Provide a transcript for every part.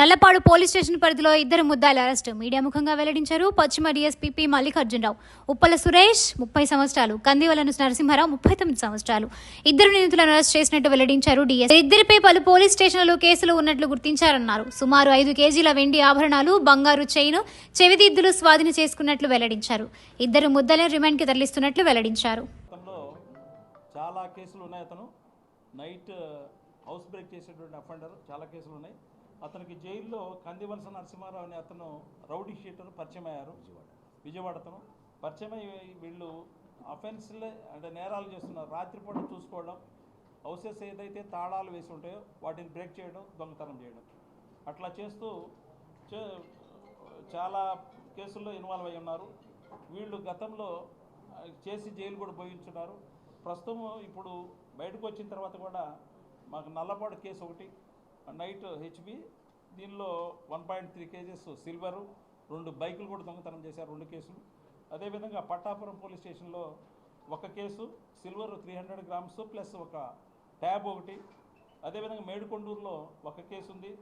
Nallapadu police station పరిధిలో ఇద్దరు ముద్దాయిల arrest. Media ముఖంగా వెల్లడించారు పశ్చిమ డీఎస్పీ మల్లికార్జునరావు ఉప్పల సురేష్ ముప్పై సంవత్సరాలు కందివల నరసింహారావు ముప్పై తొమ్మిది సంవత్సరాలు. ఇద్దరు నిందితులను అరెస్ట్ చేసినట్టు వెల్లడించారు డిఎస్ ఇద్దరిపై పలు పోలీస్ స్టేషన్లలో కేసులు ఉన్నట్లు గుర్తించారన్నారు. సుమారు ఐదు కేజీల వెండి ఆభరణాలు బంగారు చైన్ చెవిదిద్దులు స్వాధీనం చేసుకున్నట్లు వెల్లడించారు. ఇద్దరు ముద్దలను రిమాండ్కి తరలిస్తున్నట్లు వెల్లడించారు. చాలా కేసులు ఉన్నాయి అతను. నైట్ హౌస్ బ్రేక్ చేసేటువంటి అఫెండర్ చాలా కేసులు ఉన్నాయి. అతనికి జైల్లో కందివలస నరసింహారావు అనే అతను రౌడీ షీటర్ పరిచయం అయ్యారు విజయవాడ. అతను పరిచయం అయ్యి వీళ్ళు అఫెన్స్లే అంటే నేరాలు చేస్తున్నారు. రాత్రిపూట చూసుకోవడం హౌసెస్ ఏదైతే తాళాలు వేసి ఉంటాయో వాటిని బ్రేక్ చేయడం దొంగతనం చేయడం. అట్లా చేస్తూ చాలా కేసుల్లో ఇన్వాల్వ్ అయి ఉన్నారు. వీళ్ళు గతంలో చేసి జైలు కూడా పోయించున్నారు. ప్రస్తుతం ఇప్పుడు బయటకు వచ్చిన తర్వాత కూడా మాకు నల్లపాడు కేసు ఒకటి నైట్ హెచ్బి దీనిలో one point three kgs silver రెండు బైకులు కూడా దొంగతనం చేశారు రెండు కేసులు. అదేవిధంగా పట్టాపురం పోలీస్ స్టేషన్లో ఒక case silver three hundred grams plus ఒక ట్యాబ్ ఒకటి. అదేవిధంగా మేడుకొండూరులో ఒక కేసు ఉంది.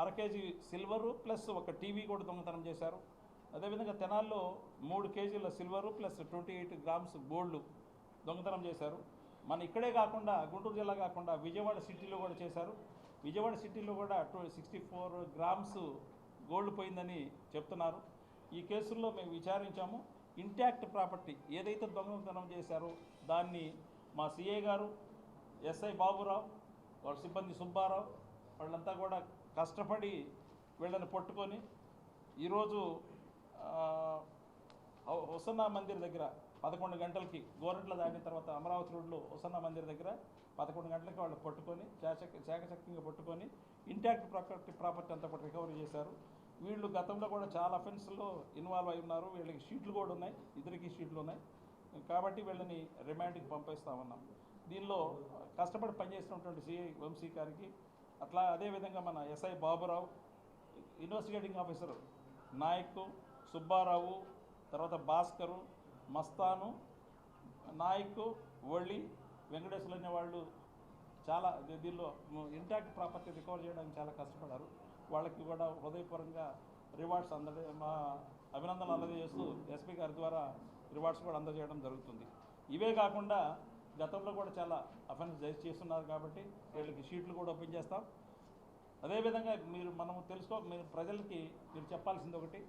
అర కేజీ సిల్వరు ప్లస్ ఒక టీవీ కూడా దొంగతనం చేశారు. అదేవిధంగా తెనాల్లో మూడు కేజీల silver plus twenty eight grams gold దొంగతనం చేశారు. మన ఇక్కడే కాకుండా గుంటూరు జిల్లా కాకుండా విజయవాడ సిటీలో కూడా చేశారు. విజయవాడ సిటీలో కూడా two sixty four grams gold పోయిందని చెప్తున్నారు. ఈ కేసుల్లో మేము విచారించాము. ఇంటాక్ట్ ప్రాపర్టీ ఏదైతే దొంగతనం చేశారో దాన్ని మా సిఏ గారు ఎస్ఐ బాబురావు వాళ్ళ సిబ్బంది సుబ్బారావు వాళ్ళంతా కూడా కష్టపడి వీళ్ళని పట్టుకొని ఈరోజు హుసన్నా మందిర్ దగ్గర పదకొండు గంటలకి గోరంట్ల దాటిన తర్వాత అమరావతి రోడ్లో ఉసన్న మందిర్ దగ్గర పదకొండు గంటలకి వాళ్ళు పట్టుకొని చాచక్ చాకచక్యంగా పట్టుకొని ఇంటాక్ట్ ప్రాపర్టీ ప్రాపర్టీ అంతా కూడా రికవరీ చేశారు. వీళ్ళు గతంలో కూడా చాలా అఫెన్స్లో ఇన్వాల్వ్ అయి ఉన్నారు. వీళ్ళకి షీట్లు కూడా ఉన్నాయి. ఇద్దరికి షీట్లు ఉన్నాయి. కాబట్టి వీళ్ళని రిమాండ్కి పంపిస్తామన్నాం. దీనిలో కష్టపడి పనిచేసినటువంటి సిఐ వంశీ గారికి అట్లా అదేవిధంగా మన SI Baburao investigating officer Nayak Subbarao తర్వాత భాస్కరు మస్తాను నాయక్ ఒళ్ళి వెంకటేశ్వరులు అనే వాళ్ళు చాలా దీనిలో ఇంటాక్ట్ ప్రాపర్టీ రికవర్ చేయడానికి చాలా కష్టపడారు. వాళ్ళకి కూడా హృదయపూర్వకంగా రివార్డ్స్ అందజే మా అభినందనలు అందజేస్తూ ఎస్పీ గారి ద్వారా రివార్డ్స్ కూడా అందజేయడం జరుగుతుంది. ఇవే కాకుండా గతంలో కూడా చాలా అఫెన్స్ చేస్తున్నారు కాబట్టి వీళ్ళకి షీట్లు కూడా ఓపెన్ చేస్తాం. అదేవిధంగా మీరు మనం తెలుసుకో మీరు ప్రజలకి మీరు చెప్పాల్సింది ఒకటి